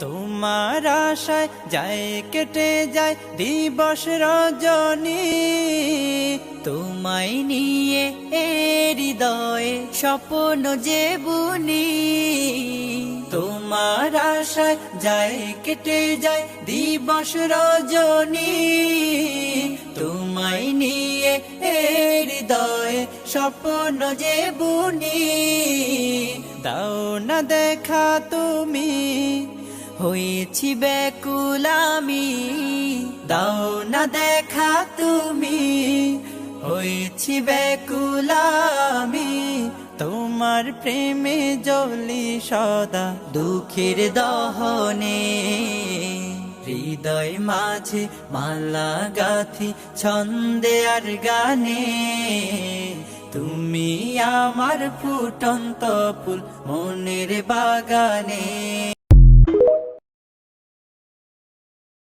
তোমার আশায় যায়, কেটে যায় দিবস রজনী। তোমায় নিয়ে এ হৃদয়ে স্বপ্ন যে বুনি তোমার আশায় যায়, কেটে যায় দিবস রজনী। তোমায় নিয়ে এ স্বপ্ন যে বুনি দাও না দেখা তুমি হয়েছি বেকুলামি, দাও না দেখা তুমি। হয়েছি বেকুলামি, তোমার প্রেমে জলি সদা দুঃখের দহনে। হৃদয় মাঝে মালা গাথি ছন্দে আর গানে। তুমি আমার ফুটন্ত ফুল মনের বাগানে।